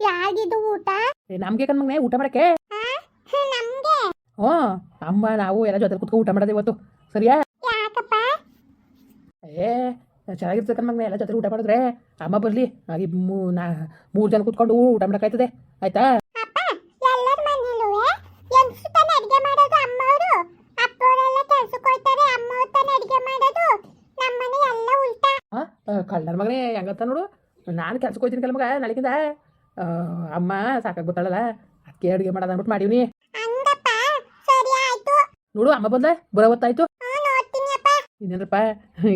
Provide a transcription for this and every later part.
ಯಾರಿಗಿದು ಊಟ? ನಮ್ಗೆ ಕಣ್ ಮಗನೇ ಊಟ ಮಾಡಕ್ಕೆ? ನಮ್ಗೆ. ಹ್ಞೂ ಅಮ್ಮ ನಾವು ಎಲ್ಲ ಜೊತೆ ಕುತ್ಕೊ ಊಟ ಮಾಡೋದು ಇವತ್ತು. ಸರಿಯಾ? ಯಾಕಪ್ಪ? ಏ ಚೆನ್ನಾಗಿರ್ತದೆ ಕಣ್ ಮಗನೇ ಎಲ್ಲ ಜೊತೆ ಊಟ ಮಾಡಿದ್ರೆ. ಅಮ್ಮ ಬರಲಿ ಹಾಗೆ ಮೂ ನಾ ಮೂರು ಜನ ಕುತ್ಕೊಂಡು ಊಟ ಮಾಡೋಕ್ಕಾಯ್ತದೆ ಆಯ್ತಾ? ಕಳ್ಳನ ಮಗನೇ ಹೆಂಗತ್ತ ನೋಡು. ನಾನು ಕೆಲ್ಸಕ್ಕೆ ಹೋಗ್ತೀನಿ ಕೆಲ ಮಗ ನಾಳೆಗಿಂದ. ಅಮ್ಮ ಸಾಕಾಗಿ ಗೊತ್ತಾಳಲ್ಲ ಅದಕ್ಕೆ ಅಡುಗೆ ಮಾಡೋದು ಅಂದ್ಬಿಟ್ಟು ಸರಿ ನೋಡು ಅಮ್ಮ ಬಂದ ಬರೋ ಹೊತ್ತಾಯ್ತು. ಇನ್ನೇನಪ್ಪ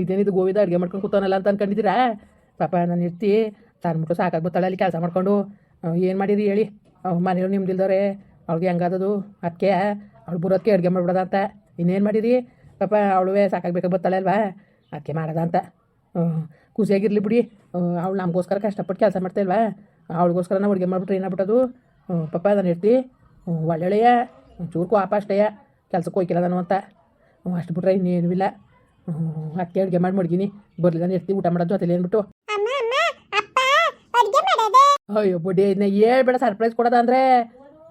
ಇದೇನಿದು ಗೋವಿಂದ ಅಡುಗೆ ಮಾಡ್ಕೊಂಡು ಕೂತಾನಲ್ಲ ಅಂತ ಅನ್ಕೊಂಡಿದ್ದೀರಾ? ಪಾಪ ನಾನು ಇರ್ತಿ ತಾನ್ಬಿಟ್ಟು ಸಾಕಾಗ್ಬಿಡ್ತಾಳೆ ಅಲ್ಲಿ ಕೆಲಸ ಮಾಡ್ಕೊಂಡು. ಏನು ಮಾಡಿರಿ ಹೇಳಿ? ಮನೆಯವ್ರು ನಿಮ್ದಿಲ್ದವ್ರೆ ಅವ್ಳಿಗೆ ಹೆಂಗಾದದು? ಅದಕ್ಕೆ ಅವಳು ಬರೋದಕ್ಕೆ ಅಡುಗೆ ಮಾಡ್ಬಿಡೋದ ಅಂತ. ಇನ್ನೇನು ಮಾಡಿರಿ? ಪಾಪ ಅವಳುವೆ ಸಾಕಾಗ್ಬೇಕು ಬರ್ತಾಳೆ ಅಲ್ವಾ? ಅದಕ್ಕೆ ಮಾಡೋದ ಅಂತ. ಖುಷಿಯಾಗಿರ್ಲಿ ಬಿಡಿ. ಅವಳು ನಮಗೋಸ್ಕರ ಕಷ್ಟಪಟ್ಟು ಕೆಲಸ ಮಾಡ್ತಾಯಿಲ್ವಾ ಅವಳಿಗೋಸ್ಕರ ನಾವು ಅಡುಗೆ ಮಾಡ್ಬಿಟ್ರೆ ಏನಾಗ್ಬಿಟ್ಟದು? ಪಪ್ಪ ನಾನು ಇರ್ತಿ ಒಳ್ಳೊಳ್ಳೆಯ ಚೂರ್ಕು ಒಂಚೂರು ಕೆಲಸಕ್ಕೆ ಅಷ್ಟೇಯ ಕೆಲ್ಸಕ್ಕೆ ಹೋಯ್ಕಿಲ್ಲ ನಾನು ಅಂತ. ಅಷ್ಟು ಬಿಟ್ರೆ ಇನ್ನೇನು ಇಲ್ಲ. ಅಕ್ಕಿ ಅಡುಗೆ ಮಾಡಿ ಮಡ್ಗಿನಿ. ಬರ್ಲಿ ನಾನು ಇರ್ತಿ ಊಟ ಮಾಡೋದು ಜೊತೆಲಿ ಏನ್ಬಿಟ್ಟು ಅಯ್ಯೋ ಬುಡಿ ಇದನ್ನ ಹೇಳ್ಬೇಡ ಸರ್ಪ್ರೈಸ್ ಕೊಡೋದ ಅಂದ್ರೆ.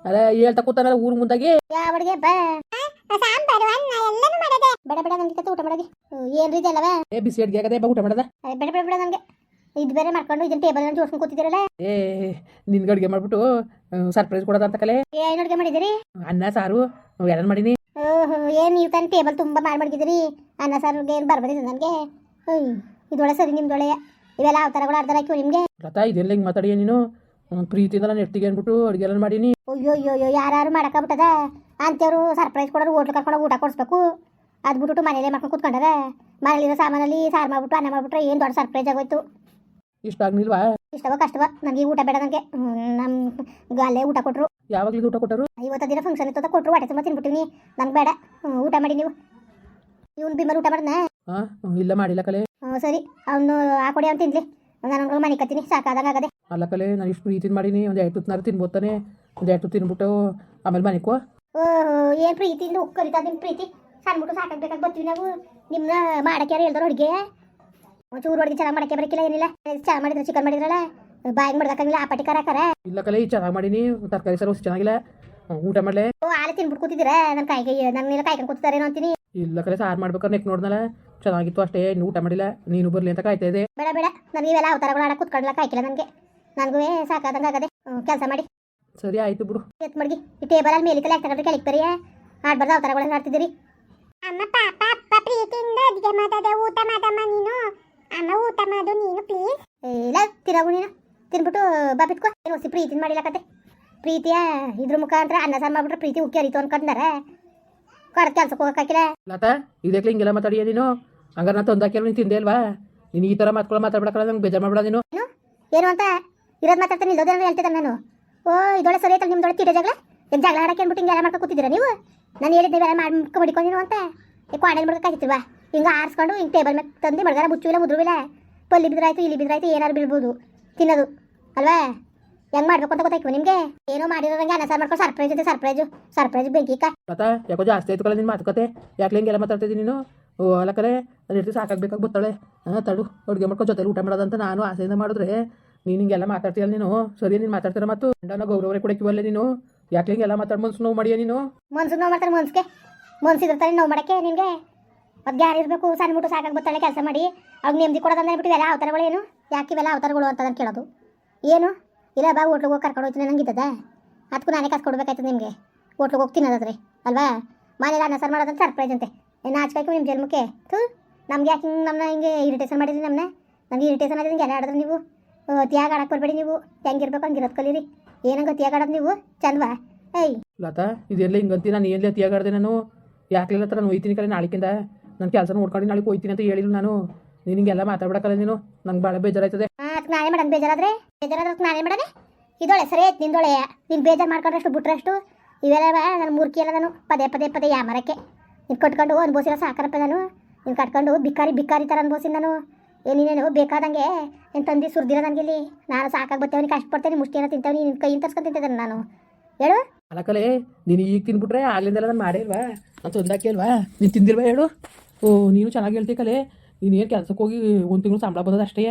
ಅದ ಹೇಳ್ತಾ ಕೂತಾನಲ್ಲ ಊರ್ ಮುಂದಾಗಿ. ಬೇಡ ಬೇಡ ನನಗೆ ಊಟ ಮಾಡೋದು. ಏನ್ರಿ ಇದೆಲ್ಲವ? ಬಿಸಿ ಅಡ್ಗೆ ಆಗದೆ ಬಾ ಊಟ ಮಾಡೋದ. ಬೇಡ ಬೇಡ ಬೇಡ ನನಗೆ ಇದು ಬೇರೆ ಮಾಡ್ಕೊಂಡು ಇದನ್ನ ಟೇಬಲ್ ಜೋಡ್ಸ್ಕೊಂಡು ಕೂತಿದ್ದೀರಲ್ಲ? ಏ ನಿನ್ಗೆ ಅಡುಗೆ ಮಾಡ್ಬಿಟ್ಟು ಸರ್ಪ್ರೈಸ್ ಕೊಡೋದ ಅಂತ ಕಲೆ. ಏನು ಅಡುಗೆ ಮಾಡಿದಿರಿ ಅನ್ನ ಸಾರು ಎಲ್ಲ ಮಾಡೀನಿ. ಓಹೋ ಏನು ನೀವು ತಾನು ಟೇಬಲ್ ತುಂಬಾ ಮಾಡಿ ಮಡಗಿದ್ದೀರಿ ಅನ್ನ ಸಾರು ಏನು ಬರ್ಬರಿದೆ ನನಗೆ? ಇದೊಳೆ ಸರಿ ನಿಮ್ದೊಳೆ ಇವೆಲ್ಲ ಅವತಾರಗಳು ಅರ್ಧ ಹಾಕಿವು ನಿಮಗೆ? ಲತಾ ಇದೆಲ್ಲ ಹಿಂಗೆ ಮಾತಾಡಿ ನೀನು? ಪ್ರೀತಿ ಪ್ರೀತಿಯಿಂದ ನಾನು ಎಟ್ಟಿಗೆ ಅಂದ್ಬಿಟ್ಟು ಅಡುಗೆ ಎಲ್ಲ ಮಾಡೀನಿ. ಅಯ್ಯೋ ಅಯ್ಯೋ ಅಯ್ಯೋ ಯಾರು ಮಾಡಕ್ಕಾಗ್ಬಿಟ್ಟದ? ಅಂತವರು ಸರ್ಪ್ರೈಸ್ ಕೊಡೋರು ಹೋಟ್ಲ್ ಕರ್ಕೊಂಡು ಊಟ ಕೊಡಿಸ್ಬೇಕು. ಅದ್ಬಿಟ್ಟು ಬಿಟ್ಬಿಟ್ಟು ಮನೇಲೆ ಮಾಡ್ಕೊಂಡು ಕೂತ್ಕೊಂಡಾರ? ಮನೇಲಿರೋ ಸಾಮಾನಲ್ಲಿ ಸಾರು ಮಾಡ್ಬಿಟ್ಟು ಅನ್ನ ಮಾಡ್ಬಿಟ್ರೆ ಏನು ದೊಡ್ಡ ಸರ್ಪ್ರೈಸ್ ಆಗೋಯ್ತು. ಇಷ್ಟ ಆಗ್ನಿಲ್ವಾ ಇಷ್ಟವ ಕಷ್ಟವ ನನಗೆ ಊಟ ಬೇಡ ನನಗೆ ನಮ್ಮ ಅಲ್ಲೇ ಊಟ ಕೊಟ್ಟರು ಯಾವಾಗಲೂ ಊಟ ಕೊಟ್ಟರು? ಇವತ್ತು ದಿನ ಫಂಕ್ಷನ್ ಇತ್ತು ಕೊಟ್ಟರು ಹೊಟ್ಟೆ ತುಂಬ ತಿನ್ಬಿಟ್ಟಿನಿ ನಂಗೆ ಬೇಡ. ಊಟ ಮಾಡಿ ನೀವು. ಇವ್ನು ಬಿಮ್ಮಲ್ ಊಟ ಮಾಡ್ದ ಹಾಂ ಇಲ್ಲ ಮಾಡಿಲ್ಲ ಕಲೆ. ಸರಿ. ಅವನು ಹಾಕೊಡಿ ಅವ್ನು ತಿನ್ಲಿ. ನಾನು ಮನೆ ಕತ್ತೀನಿ ಸಾಕಾದಾಗ ಆಗದೆ. ಅಲ್ಲ ಕಲೆ ನಾನು ಇಷ್ಟು ಪ್ರೀತಿನ ಮಾಡೀನಿ. ಒಂದು ಎರಡು ತುತ್ತನಾರು ತಿನ್ಬೋತಾನೆ ಒಂದು ಎರಡು ತಿನ್ಬಿಟ್ಟು ಆಮೇಲೆ ಮನೆಕೋ ಓಹೋ ಏನು ಪ್ರೀತಿ? ಇಂದ ಕರಿತಾ ನಿಮ್ಮ ಪ್ರೀತಿ. ಸಣ್ಣ ಸಾಕಾಗ್ಬೇಕಾಗಿ ಬರ್ತೀವಿ ನಾವು. ನಿಮ್ಮನ್ನ ಮಾಡಕ್ಕೆ ಯಾರು ಹೇಳ್ದಾರ ಅಡುಗೆ. ಒಂಚೂರು ಹೊಡೆದು ಚೆನ್ನಾಗಿ ಮಾಡಕ್ಕೆ ಬರಕಿಲ್ಲ ಏನಿಲ್ಲ. ಚೆನ್ನಾಗಿ ಮಾಡಿದ್ರೆ ಚಿಕನ್ ಮಾಡಿದ್ರಲ್ಲ? ಬಾಯಿಗೆ ಮಾಡ್ದಕ್ಕಂಗಿಲ್ಲ ಆ ಪಟ್ಟಿ ಕರಾಕರ ಇಲ್ಲ ಕಲೆ ಚೆನ್ನಾಗಿ ಮಾಡೀನಿ ತರಕಾರಿ ಸರ್ ಚೆನ್ನಾಗಿಲ್ಲ. ಊಟ ಮಾಡಲೆ? ಓ ಆಲೆ ತಿನ್ಬಿಟ್ಟು ಕೂತಿದ್ದೀರಾ? ನನ್ನ ಕಾಯಿಗೆ ನನ್ನ ಕಾಯ್ಕೊಂಡು ಕೂತಿದ್ದಾರೇನೋ ಅಂತೀನಿ. ಇಲ್ಲ ಕಲೆ ಸಾರು ಮಾಡ್ಬೇಕಾದ್ರೆ ನೆಕ್ ನೋಡ್ದಲ್ಲ. ಚೆನ್ನಾಗಿತ್ತು ಅಷ್ಟೇ ಇನ್ನು ಊಟ ಮಾಡಿಲ್ಲ ನೀನು ಬರಲಿ ಅಂತ ಕಾಯ್ತಾ ಇದೆ ಬೇಡ ಬೇಡ ನನಗೆ ಅವತಾರ ಅವತಾರಗಳು ಆಡಕ್ಕೆ ಕೂತ್ಕೊಳ್ಳಲ್ಲ ಕಾಯ್ಕಿಲ್ಲ ನನಗೆ. ನನಗೂ ಸಾಕಾದಂಗೆ ಆಗದೆ. ಕೆಲಸ ಮಾಡಿ. ಸರಿ ಆಯ್ತು ಬಿಡು. ಎತ್ ಮಡ್ಗಿ ಈ ಟೇಬಲ್ ಅಲ್ಲಿ ಮೇಲೆ ಕಲೆ ತಗೊಂಡ್ರೆ ಕೆಳಗೆ ಬರೀ ಆಡ್ಬಾರ್ದು ಅವತಾರಗಳನ್ನ ಆಡ್ತಿದ್ದೀರಿ. ಅಮ್ಮ ಪಾಪ ಅಪ್ಪ ಪ್ರೀತಿಯಿಂದ ಅಡಿಗೆ ಮಾಡದೆ ಊಟ ಮಾಡಮ್ಮ ನೀನು. ಅಮ್ಮ ಊಟ ಮಾಡು ನೀನು ಪ್ಲೀಸ್ ಇಲ್ಲ ತಿರಗು ನೀನು. ತಿನ್ಬಿಟ್ಟು ಬಾಬಿತ್ಕೋ ಏನು ಹೊಸಿ ಪ್ರೀತಿನ ಮಾಡಿಲ್ಲ ಕತೆ. ಪ್ರೀತಿಯ ಇದ್ರ ಮುಖಾಂತರ ಅನ್ನ ಸಾರು ಮಾಡ್ಬಿಟ್ರೆ ಪ್ರೀತಿ ಉಕ್ಕಿ ಅರಿತು ಅನ್ಕೊಂಡಾರ ಕೊಡ ಕೆಲ್ಸಕ್ಕೆ ಹೋಗಕ್ಕಾಕಿಲ್ಲ ಲತಾ ಇದಕ್ಕೆ ಹಿಂಗೆಲ್ಲ ಮಾತಾಡಿಯ ನೀನು? ಹಂಗಾರ ನಾ ತಂದಾಕಿಲ್ಲ ನೀನು ತಿಂದೆ ಅಲ್ವಾ? ನೀನು ಈ ಥರ ಮಾತ್ಕೊಳ ಮಾತಾಡ್ಬಿಡಕ್ಕಲ್ಲ ನಂಗೆ ಬೇಜಾರು ಮಾಡ್ಬೇಡ ನೀನು. ಏನು? ಅಂತ? ಇರೋದು ಮಾತಾಡ್ತಾನೆ ಇಲ್ಲೋದೇನೋ ಹೇಳ್ತಿದ್ದೆ ನಾನು. ಓ ಇದೊಳೆ ಸರಿ ಐತಲ್ಲ ನಿಮ್ದೊಳೆ ತಿಡ ಜಗಳ? ಈಗ ಜಗಳ ಆಡಕ್ಕೆ ಅಂದ್ಬಿಟ್ಟು ಹಿಂಗೆಲ್ಲ ಮಾಡ್ಕೊ ಕೂತಿದ್ದೀರಾ ನೀವು? ನಾನು ಹೇಳಿದ್ದೆ ಬೇರೆ ಮಾಡ್ಕೊ ಮಡಿಕೊಂಡಿನು ಅಂತ. ಈ ಕ್ವಾಂಡಲ್ ಮಡ್ಕಾಗಿತ್ತಿಲ್ವಾ ಹಿಂಗೆ ಆರಿಸ್ಕೊಂಡು ಹಿಂಗೆ ಟೇಬಲ್ ಮೇಲೆ ತಂದು ಮಡ್ಗಾರ ಮುಚ್ಚುವಿಲ್ಲ ಮುದ್ರುವಿಲ್ಲ ಪಲ್ಲಿ ಬಿದ್ರಾಯ್ತು ಇಲ್ಲಿ ಬಿದ್ರಾಯ್ತು ಏನಾರು ಬೀಳ್ಬೋದು ತಿನ್ನೋದು ಅಲ್ವಾ? ಹೆಂಗ್ ಮಾಡ್ಬೇಕು ಅಂತ ಗೊತ್ತಾಯ್ತು ನಿಮಗೆ? ಏನೋ ಮಾಡಿರೋದಂಗೆ ಅನ್ನ ಸಾರು ಮಾಡ್ಕೊಂಡು ಸರ್ಪ್ರೈಸ್ ಇದೆ ಸರ್ಪ್ರೈಸ್ ಸರ್ಪ್ರೈಸ್ ಬೆಂಕಿ ಕಾ ಲತಾ ಯಾಕೋ ಜಾಸ್ತಿ ಆಯ್ತು ಕಲ ನಿನ್ನ ಮಾತುಕತೆ ಯಾಕೆ ಹಿಂಗೆಲ್ಲ ಮಾತಾಡ್ತಿದ್ದೀನಿ ನೀನು? ಓ ಅಲ್ಲಕರೆ ನಾನು ಸಾಕಾಗ್ಬೇಕಾಗಿ ಬರ್ತಾಳೆ ಹಾಂ ತಡು ಅಡುಗೆ ಮಾಡ್ಕೊಂಡು ಜೊತೆ ಊಟ ಮಾಡೋದಂತ ನಾನು ಆಸೆಯಿಂದ ಮಾಡಿದ್ರೆ. ನೀನು ಹಿಂಗೆಲ್ಲ ಮಾತಾಡ್ತೀಯಲ್ಲ ನೀನು? ಸರಿ ನೀನು ಮಾತಾಡ್ತೀರ ಮತ್ತು ಗಂಡನ ಗೌರವರೇ ಕೊಡಕ್ಕಿವಲ್ಲ ನೀನು? ಯಾಕೆ ಹಿಂಗೆಲ್ಲ ಮಾತಾಡ್ ಮನ್ಸು ನೋವು ಮಾಡಿಯ ನೀನು? ಮನ್ಸು ನೋವು ಮಾಡ್ತಾರೆ ಮನ್ಸಿಗೆ. ಮನ್ಸಿದ್ರೆ ತಾನೇ ನೋವು ಮಾಡಕ್ಕೆ ನಿನಗೆ? ಅದು ಯಾರು ಇರಬೇಕು? ಸಣ್ಣ ಮುಟ್ಟು ಸಾಕಾಗಿ ಬತ್ತಳೆ, ಕೆಲಸ ಮಾಡಿ. ಅವ್ರಿಗೆ ನೆಮ್ಮದಿ ಕೊಡೋದಂದ್ರೆ ಬಿಟ್ಟು ಇವೆಲ್ಲ ಅವತಾರಗಳು ಏನು? ಯಾಕೆ ಇವೆಲ್ಲ ಅವತಾರಗಳು ಅಂತ ನಾನು ಕೇಳೋದು? ಏನು? ಇಲ್ಲ ಬಾ, ಹೋಟ್ಲಿಗೆ ಹೋಗಿ ಕರ್ಕೊಂಡು ಹೋಗ್ತೀನಿ ಇದ್ದದ ಅದಕ್ಕೂ ನಾನೇ ಕಾಸು ಕೊಡ್ಬೇಕಾಯ್ತದೆ ನಿಮಗೆ? ಹೋಟ್ಲಿಗೆ ಹೋಗ್ತೀನಿ ಅದಾದ್ರೆ ಅಲ್ವಾ? ಮನೇಲಿ ಅನ್ನ ಸರ್ ಮಾಡೋದಂತ ಸರ್ಪ್ರೈಸ್ ಅಂತೆ. ನಾಚಿಕಾಯ್ತು ನಿಮ್ಮ ಜನ್ಮಕ್ಕೆ ಥೂ, ನಮ್ಗೆ ಯಾಕೆ ಹಿಂಗೆ ನಮ್ಮನ್ನ ಹಿಂಗೆ ಇರಿಟೇಷನ್ ಮಾಡಿದ್ರಿ ನಮ್ಮನ್ನ ನನಗೆ ಇರಿಟೇಷನ್ ಆಗಿದೆ ಹಿಂಗೆ ಎಲ್ಲ ಆಡಿದ್ರೆ ನೀವು? ತಿಯಾಗ ಆಡಕ್ಕೆ ಬರಬೇಡಿ ನೀವು. ಹೆಂಗಿರ್ಬೇಕು ಹಂಗಿರೋದು ಕಲೀರಿ. ಏನಂಗ ತಿಯಾಗ ಆಡೋದು ನೀವು? ಚಂದವಾ? ಏಯ್. ಲತಾ ಇದೆಲ್ಲ ಹಿಂಗಂತಿ ನಾನು ಏನು ತಿಯಾಗಾಡ್ದೆ ನಾನು? ಯಾಕೆ ಹತ್ರ ನಾನು ಒಯ್ತೀನಿ ಕಲೆ ನಾಳೆಕಿಂದ ನನ್ನ ಕೆಲಸ ನೋಡ್ಕೊಂಡು ನಾಳೆ ಹೋಯ್ತೀನಿ ಅಂತ ಹೇಳಿದ್ರು ನಾನು. ನೀನು ಹಿಂಗೆಲ್ಲ ಮಾತಾಡ್ಬಿಡಕ್ಕಲ್ಲ ನೀನು. ನಂಗೆ ಭಾಳ ಬೇಜಾರಾಯ್ತದೆ. ನಾಳೆ ಮಾಡೋಣ. ಬೇಜಾರಾದ್ರೆ? ಬೇಜಾರಾದ್ರೆ ನಾಳೆ ಮಾಡನೆ ಇದೊಳೆ ಸರಿ ಆಯ್ತು ನಿಂದೊಳೆ ನೀನು ಬೇಜಾರು ಮಾಡ್ಕೊಂಡ್ರಷ್ಟು, ಬಿಟ್ರಷ್ಟು, ಇವೆಲ್ಲ ನನ್ನ ಮೂರ್ಖಿ ಎಲ್ಲ ನಾನು ಪದೇ ಪದೇ ಪದೇ ಯಾ ಮರಕ್ಕೆ. ನೀನು ಕಟ್ಕೊಂಡು ಅನ್ಭವಿಸಿರೋ ಸಾಕಾರಪ್ಪ ನಾನು. ನೀನು ಕಟ್ಕೊಂಡು ಬಿಕ್ಕಾರಿ ಬಿಕ್ಕಾರಿ ಥರ ಅನ್ಬೋಸಿನ ನಾನು. ಏನೇನೇನು ಬೇಕಾದಂಗೆ ನೀನು ತಂದು ಸುರ್ದಿರೋ ನನಗೆ ಇಲ್ಲಿ ನಾನು ಸಾಕಾಗಿ ಬರ್ತೇವೆ ಕಷ್ಟಪಡ್ತೇನೆ ಮುಷ್ಟಿನ ತಿಂತೇವೆ ನಿನ್ನ ಕೈ ತರ್ಸ್ಕೊಂಡು ತಿಂತಿದ್ದೇನೆ ನಾನು. ಹೇಳು? ಅಲ್ಲ ಕಲೆ ನೀನು ಈಗ ತಿನ್ಬಿಟ್ರೆ ಆಗ್ಲಿಂದೆಲ್ಲ ನಾನು ಮಾಡೇ ನಾನು ತಂದಾಕಿ ಅಲ್ವಾ? ನೀನು ತಿಂದಿಲ್ವಾ ಹೇಳು? ಓ, ನೀನು ಚೆನ್ನಾಗಿ ಹೇಳ್ತಿ ಕಲೆ. ನೀನು ಕೆಲಸಕ್ಕೆ ಹೋಗಿ ಒಂದು ತಿಂಗಳು ಸಂಬಳ ಬಂದದ ಅಷ್ಟೇ.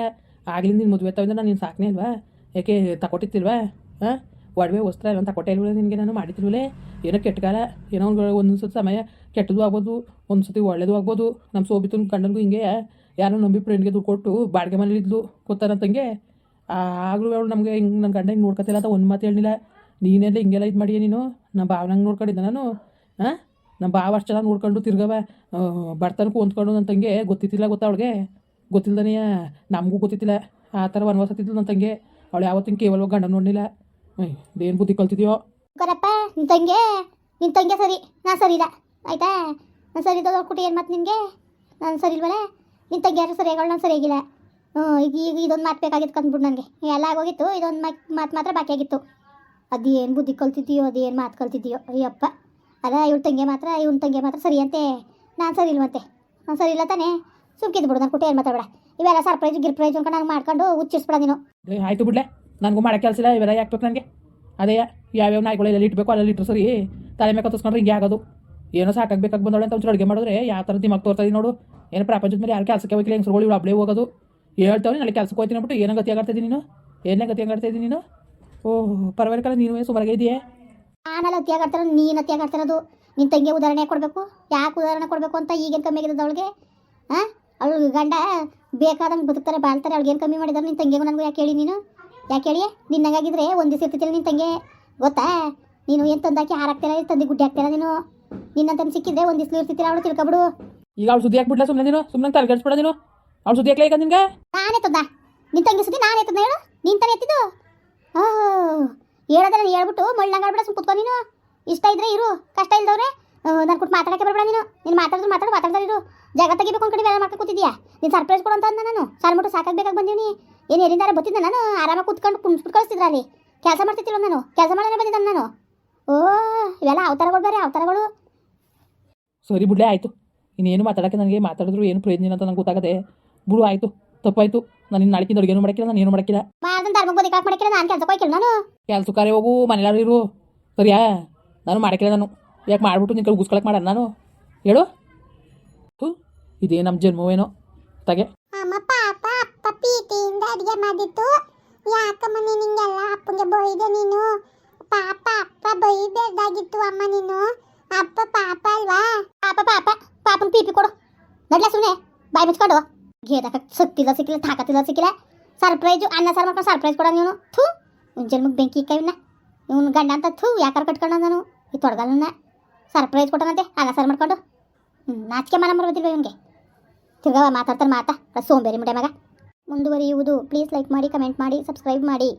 ಆಗ್ಲಿಂದ ನೀನು ಮದುವೆ ತಗೊಂಡು ನಾನು ನೀನು ಸಾಕನೇ ಅಲ್ವಾ ಯಾಕೆ ತಗೊಟ್ಟಿತ್ತಿಲ್ವಾ ಹಾಂ? ಒಡವೆ, ವಸ್ತ್ರ ಎಲ್ಲ ತಕೊಟ್ಟೆ ಇಲ್ವಲ್ಲ ನಿನಗೆ? ನಾನು ಮಾಡಿದ್ರೂಲೆ ಏನೋ ಕೆಟ್ಟಕಾಲ ಏನೋ ಒಂದು ಒಂದೊಂದು ಸತಿ ಸಮಯ ಕೆಟ್ಟದ್ದು ಆಗ್ಬೋದು ಒಂದು ಸತಿ ಒಳ್ಳೇದು ಆಗ್ಬೋದು. ನಮ್ಮ ಸೋಬಿತನ ಗಂಡನಿಗೂ ಹಿಂಗೆ ಯಾರೋ ನಂಬಿ ಫ್ರೆಂಡ್ಗೆ ದುಡ್ಡು ಕೊಟ್ಟು ಬಾಡಿಗೆ ಮನೇಲಿ ಇದ್ಲು. ಕೂತಾರಂತಂಗೆ ಆಗಲೂ ಅವಳು ನಮಗೆ ಹಿಂಗೆ ನನ್ನ ಗಂಡ ಹಿಂಗೆ ನೋಡ್ಕೊತಿಲ್ಲ ಅಂತ ಒಂದು ಮಾತು ಹೇಳಿಲ್ಲ ನೀನೆಲ್ಲ ಹಿಂಗೆಲ್ಲ ಇದು ಮಾಡಿಯ ನೀನು? ನಮ್ಮ ಭಾವನಂಗೆ ನೋಡ್ಕೊಂಡಿದ್ದ ನಾನು. ಹಾಂ ನಮ್ಮ ಭಾವ ಅಷ್ಟು ಚೆನ್ನಾಗಿ ನೋಡ್ಕೊಂಡು ತಿರ್ಗವ ಬರ್ತನಕ್ಕೂ ಹೊಂದ್ಕೊಂಡು ನನ್ನ ತಂಗೆ ಗೊತ್ತಿತ್ತಿಲ್ಲ ಗೊತ್ತಾ ಅವಳಿಗೆ? ಗೊತ್ತಿಲ್ದನೆಯ? ನಮಗೂ ಗೊತ್ತಿತ್ತಿಲ್ಲ. ಆ ಥರ ವನವಾಸ ತಿದ್ಲು ನನ್ನ ತಂಗೆ. ಅವಳು ಯಾವತ್ತಿನ ಕೇವಲ ಗಂಡ ನೋಡಲಿಲ್ಲ ಏನು ಬುದ್ಧಿ ಕಲ್ತಿದ್ಯೋ? ಕರಪ್ಪ ನಿನ್ನ ತಂಗೆ ನಿನ್ನ ತಂಗೆ ಸರಿ. ನಾ ಸರಿ ಇಲ್ಲ. ಆಯ್ತಾ? ನಾನು ಸರಿ ಇದ್ದದ್ದು ಕೊಟ್ಟು ಏನು ಮತ್ತೆ ನಿನಗೆ? ನಾನು ಸರಿ ಇಲ್ವಲ್ಲ ನಿನ್ನ ತಂಗಿ ಯಾರು ನಾನು ಸರಿಯಾಗಿಲ್ಲ ಹ್ಞೂ ಈಗ ಈಗ ಇದೊಂದು ಮಾತು ಬೇಕಾಗಿತ್ತು ಕಂದ್ಬಿಟ್ಟು ನನಗೆ. ಎಲ್ಲ ಆಗೋಗಿತ್ತು, ಇದೊಂದು ಮಾತು ಮಾತ್ರ ಮಾತ್ರ ಬಾಕಿಯಾಗಿತ್ತು. ಅದೇನು ಬುದ್ಧಿ ಕಲ್ತಿದ್ದೀಯೋ ಅದೇನು ಮಾತು ಕಲ್ತಿದ್ದೀಯೋ ಅಯ್ಯಪ್ಪ. ಅದ ಇವ್ಳ ತಂಗಿ ಮಾತ್ರ, ಇವ್ನ ತಂಗಿ ಮಾತ್ರ ಸರಿ ಅಂತೆ. ನಾನು ಸರಿ ಇಲ್ವಂತೆ. ನಾನು ಸರಿ ಇಲ್ಲ ತಾನೇ. ಸುಮ್ಕಿದ್ದು ಬಿಡು ನಾನು ಕೊಟ್ಟು ಏನು ಮಾತಾಡಬೇಡ. ಇವೆಲ್ಲ ಸರ್ಪ್ರೈಸ್ ಗಿರ್ಪ್ರೈಜ್ ಅನ್ಕೊಂಡು ನಂಗೆ ಮಾಡ್ಕೊಂಡು ಹುಚ್ಚಿಸ್ಬೇಡ ನೀನು. ಆಯಿತು ಬಿಡ್ಲೆ. ನನಗೂ ಮಾಡೋ ಕೆಲಸ ಇಲ್ಲ, ಇವೆಲ್ಲ ಯಾಕೆ ಬೇಕು ನನಗೆ? ಅದೇ, ಯಾವ್ಯಾವ ನಾಯಿಗಳು ಎಲ್ಲ ಇಟ್ಬೇಕು ಅಲ್ಲಲ್ಲಿ ಇಟ್ಟರು ಸರಿ. ತಲೆ ಮೇಲೆ ಕತ್ತಿಸ್ಕೊಂಡ್ರೆ ಹಿಂಗೆ ಆಗೋದು. ಏನೋ ಸಾಕಾಗಬೇಕಾಗಿ ಬಂದೋಳೆ ಅಂತ ಒಂಚೂರು ಅಡುಗೆ ಮಾಡಿದ್ರೆ ಯಾವ ಥರ ದಿಮಾಗ್ ತೋರ್ತಾ ನೋಡು. ಏನು ಪ್ರಪಂಚದ ಮೇಲೆ ಯಾರು ಕೆಲಸಕ್ಕೆ ಹೋಗಿಲ್ಲ ಹೆಂಗಸ್ರುಗಳು ಇವ್ಳು ಅಬ್ಳೇ ಹೋಗೋದು. ಹೇಳ್ತಾವೆ ನಾಳೆ ಕೆಲಸಕ್ಕೆ ಹೋಗ್ತೀನಿ ಬಿಟ್ಟು ಏನೋ ಗತಿ ಆಗಾಡ್ತಿದ್ದೀನಿ ನೀನು? ಏನೇ ಗತಿ ಆಗ್ತಾ ನೀನು? ಓಹ್ ಪರವಾಗಿಲ್ಲ ನೀನು ಸುಮಾರಾಗೆ ಇದೆಯೇ? ನಾನೆಲ್ಲ ಅತಿಯಾಗಾಡ್ತಾರ ನೀನು ಅತಿಯಾಗಾಡ್ತಿರೋದು ನಿನ್ನ ತಂಗಿ ಉದಾಹರಣೆ ಕೊಡಬೇಕು? ಯಾಕೆ ಉದಾಹರಣೆ ಕೊಡಬೇಕು ಅಂತ ಈಗೇನು ಕಮ್ಮಿ ಆಗಿರೋದು ಅವಳಿಗೆ? ಹಾಂ ಅವಳು ಗಂಡ ಬೇಕಾದಂಗೆ ಬದುಕ್ತಾರೆ ಬಾಳ್ತಾರೆ ಅವ್ಳಿಗೆ ಏನು ಕಮ್ಮಿ ಮಾಡಿದಾರೆ ನಿನ್ನ ತಂಗಿಗೂ ನನಗೂ ಯಾಕೆ ಹೇಳಿ ನೀನು? ಯಾಕೆ ಹೇಳಿ ನಿನ್ನಂಗಾಗಿದ್ರೆ ಒಂದು ದಿವಸ ಇರ್ತಿತ್ತಿಲ್ಲ ನಿನ್ನ ತಂಗಿ? ಗೊತ್ತಾ? ನೀನು ಏನು ತಂದಾಕಿ ಹಾರಾಕ್ತಿಲ್ಲ ತಂದಿ ಗುಡ್ಡಿ ಹಾಕ್ತಿಲ್ಲ ನೀನು? ನಿನ್ನಂತ ಸಿಕ್ಕಿದ್ರೆ ಒಂದು ದಿವಸ ಇರ್ತಿತ್ತಿಲ್ಲ ಅವಳು ತಿಳ್ಕೊಬಿಡು. ಈಗ ಅವಳು ಸುದ್ದಿ ಹಾಕ್ಬಿಡ್ಲ ಸುಮ್ಮನೆ ನೀನು? ಸುಮ್ಮನೆ ತಲೆಗೆಡ್ಸ್ಬಿಡ ನೀನು? ಅವಳು ಸುದ್ದಿ ಹಾಕ್ಲೇ ಈಗ ನಿನ್ಗೆ? ನಾನೇ ತಂದ? ನಿನ್ನ ತಂಗಿ ಸುದ್ದಿ ನಾನೇ ತಂದ ಹೇಳು? ನೀನು ತಾನೇ ಎತ್ತಿದ್ದು? ಹೇಳೋದನ್ನ ಹೇಳ್ಬಿಟ್ಟು ಮಳ್ಳಂಗಾಡ್ಬಿಡ ಸುಮ್ ಕುತ್ಕೊ ನೀನು. ಇಷ್ಟ ಇದ್ರೆ ಇರು, ಕಷ್ಟ ಇಲ್ದವ್ರೆ. ನಾನು ಕೊಟ್ಟು ಮಾತಾಡಕ್ಕೆ ಬರಬೇಡ ನೀನು. ನೀನು ಮಾತಾಡಿದ್ರು ಮಾತಾಡು ಮಾತಾಡ್ತಾರೆ ಇರು. ಜಾಗ ತೆಗಿಬೇಕು ಅನ್ಕೊಂಡು ಬೇರೆ ಮಾಡ್ಕೊಂಡು ಕೂತಿದ್ಯಾ? ನೀನು ಸರ್ಪ್ರೈಸ್ ಕೊಡು ಅಂತ ಅಂದ ನಾನು. ಸಾಲ ಮುಟ್ಟು ಸಾಕಾಗಬೇಕಾಗಿ ಬಂದೀನಿ ಏನು ಎಲ್ಲಿಂದಾರ ಬತ್ತಿದ್ದೆ ನಾನು? ಆರಾಮಾಗಿ ಕೂತ್ಕೊಂಡು ಕುಣಿಸ್ಬಿಟ್ಟು ಕಳಿಸ್ತಿದ್ರ ಅಲ್ಲಿ. ಕೆಲಸ ಮಾಡ್ತಿತ್ತಿಲ್ಲ ನಾನು? ಕೆಲಸ ಮಾಡೋದೇ ಬಂದಿದ್ದ ನಾನು. ಓ, ಇವೆಲ್ಲ ಅವತಾರಗಳು ಬೇರೆ, ಅವತಾರಗಳು. ಸರಿ ಬಿಡ್ಲೇ, ಆಯಿತು. ಇನ್ನೇನು ಮಾತಾಡಕ್ಕೆ ನನಗೆ ಮಾತಾಡಿದ್ರು ಏನು ಪ್ರಯೋಜನ ಅಂತ ನಂಗೆ ಗೊತ್ತಾಗದೆ. ಬಿಡು, ಆಯಿತು. ತಪ್ಪಾಯಿತು. ನಾನು ಇನ್ನು ನಾಳೆಕಿಂದ ಏನು ಮಾಡಕ್ಕಿಲ್ಲ ನಾನು ಏನು ಮಾಡಕ್ಕಿಲ್ಲ. ಮಾಡ್ದಂತ ಧರ್ಮಕ್ಕೆ ಬದಿ ಕಾಕ್ ಮಾಡಕಿಲ್ಲ ನಾನು ಕೆಲಸ ಹೋಯ್ಕಿಲ್ಲ ನಾನು. ಕೆಲಸಕ್ಕಾರೆ ಹೋಗು ಮನೆಯಲ್ಲಾರು ಇರು. ಸರಿಯಾ? ನಾನು ಮಾಡಕ್ಕಿಲ್ಲ ನಾನು. ಯಾಕೆ ಮಾಡ್ಬಿಟ್ಟು ನಿನ್ನ ಕೈ ಮಾಡ ಮಾಡೋಣ ನಾನು? ಹೇಳು. ಥು ಇದೇ ನಮ್ಮ ಜನ್ಮವೇನೋ. ತಗೆ. ಅಮ್ಮ ಪಾಪ ಅಪ್ಪ ಪೀಟಿಯಿಂದ ಅಡಿಗೆ ಮಾಡಿತ್ತು ಯಾಕಮ್ಮ ನೀನು ಹಿಂಗೆಲ್ಲ ಅಪ್ಪಗೆ ಬೈದೆ ನೀನು? ಪಾಪ ಅಪ್ಪ ಬೈಬೇಡ್ದಾಗಿತ್ತು ಅಮ್ಮ ನೀನು. ಅಪ್ಪ ಪಾಪ ಅಲ್ವಾ? ಪಾಪ ಪಾಪ. ಪಾಪನ ಪೀಪಿ ಕೊಡು. ನಡ್ಲ ಸುಮ್ಮನೆ ಬಾಯಿ ಮುಚ್ಕೊಂಡು. ಗೇದಕ ಸತ್ತಿಲ್ಲ ಸಿಕ್ಕಿಲ್ಲ ತಾಕತ್ತಿಲ್ಲ ಸಿಕ್ಕಿಲ್ಲ ಸರ್ಪ್ರೈಜು ಅನ್ನ ಸಾರು ಮಾಡ್ಕೊಂಡು ಸರ್ಪ್ರೈಸ್ ಕೊಡ ನೀನು ಥೂ ಜನ್ಮಕ್ಕೆ ಬೆಂಕಿ ಕೈವನ್ನ ಇವನು ಗಂಡ ಅಂತ ಥೂ ಯಾಕಾರ ಕಟ್ಕೊಂಡ ನಾನು ಈ ತೊಡಗಲನ್ನ ಸರ್ಪ್ರೈಸ್ ಕೊಟ್ಟನಂತೆ ಅನ್ನ ಸಾರು ಮಾಡ್ಕೊಂಡು ಹ್ಞೂ ನಾಚಿಕೆ ಮನ ಬರೋದಿಲ್ವ ಇವನಿಗೆ ತಿರ್ಗವ ಮಾತಾಡ್ತಾರೆ ಮಾತಾ ಸೋಂಬೇರಿ ಮುಡೆ ಮಗ ಮುಂದುವರಿಯುವುದು ಪ್ಲೀಸ್ ಲೈಕ್ ಮಾಡಿ ಕಮೆಂಟ್ ಮಾಡಿ ಸಬ್ಸ್ಕ್ರೈಬ್ ಮಾಡಿ